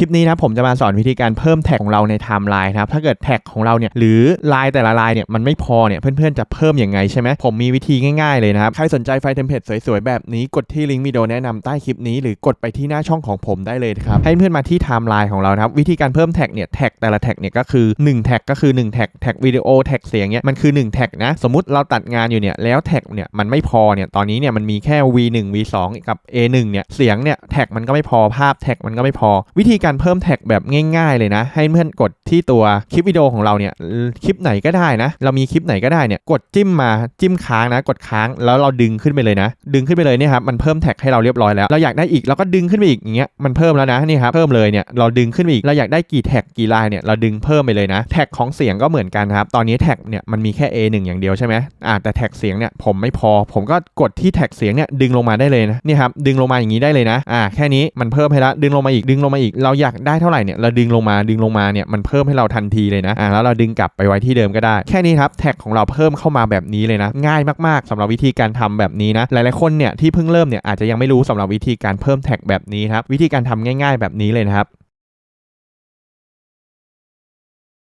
คลิปนี้นะผมจะมาสอนวิธีการเพิ่มแท็กของเราในไทม์ไลน์นะครับถ้าเกิดแท็กของเราเนี่ยหรือไลน์แต่ละไลน์เนี่ยมันไม่พอเนี่ยเพื่อนๆจะเพิ่มยังไงใช่ไหมผมมีวิธีง่ายๆเลยนะครับใครสนใจไฟเทมเพลตสวยๆ แบบนี้กดที่ลิงก์วิดีโอแนะนำใต้คลิปนี้หรือกดไปที่หน้าช่องของผมได้เลยครับให้เพื่อนมาที่ไทม์ไลน์ของเรานะครับวิธีการเพิ่มแท็กเนี่ยแท็กแต่ละแท็กเนี่ยก็คือ1แท็กก็คือ1แท็กแท็กวิดีโอแท็กเสียงเนี่ยมันคือ1แท็กนะสมมติเราตัดงานอยู่เนี่ยแล้วแท็กเนี่ยมันไม่พอเนี่ยตอนนี้เนี่ยมันมีแค่ V1 V2 กับ A1 เนี่ยเสียงเนี่ยแท็กมันก็ไม่พอภาพแท็กมันก็ไม่พอวิธีการเพิ่มแท็กแบบง่ายๆเลยนะ ให้เพื่อนกดที่ตัวคลิปวิดีโอของเราเนี่ยคลิปไหนก็ได้นะ เรามีคลิปไหนก็ได้เนี่ยกดจิ้มมาจิ้มค้างนะ กดค้างแล้วเราดึงขึ้นไปเลยนะ ดึงขึ้นไปเลยเนี่ยครับมันเพิ่มแท็กให้เราเรียบร้อยแล้วเราอยากได้อีกเราก็ดึงขึ้นไปอีกอย่างเงี้ยมันเพิ่มแล้วนะนี่ครับเพิ่มเลยเนี่ยเราดึงขึ้นไปอีกเราอยากได้กี่แท็กกี่ลายเนี่ยเราดึงเพิ่มไปเลยนะแท็กของเสียงก็เหมือนกันครับตอนนี้แท็กเนี่ยมันมีแค่ A1 อย่างเดียวใช่ไหมอ่าแต่แท็กเสียงเนี่ยผมไม่พอ ผมก็กดที่แท็กเสียงเนี่ยดึงลงมาได้เลยนะนี่ครับดึงลงมาอย่างนี้ได้เลยนะอ่าแค่นี้มันเพิ่มให้ละดึงลงมาอีกดึงลงมาอีกเราอยากได้เท่าไหร่เนี่ยเราดึงลงมาดึงลงมาเนี่ยมันเพิ่มให้เราทันทีเลยนะอ่าแล้วเราดึงกลับไปไว้ที่เดิมก็ได้ แค่นี้ครับแท็กของเราเพิ่มเข้ามาแบบนี้เลยนะ ง่ายมากๆสำหรับวิธีการทำแบบนี้นะหลายๆคนเนี่ยที่เพิ่งเริ่มเนี่ยอาจจะยังไม่รู้สำหรับวิธีการเพิ่มแท็กแบบนี้ครับวิธีการทำง่าย ๆแบบนี้เลยนะครับ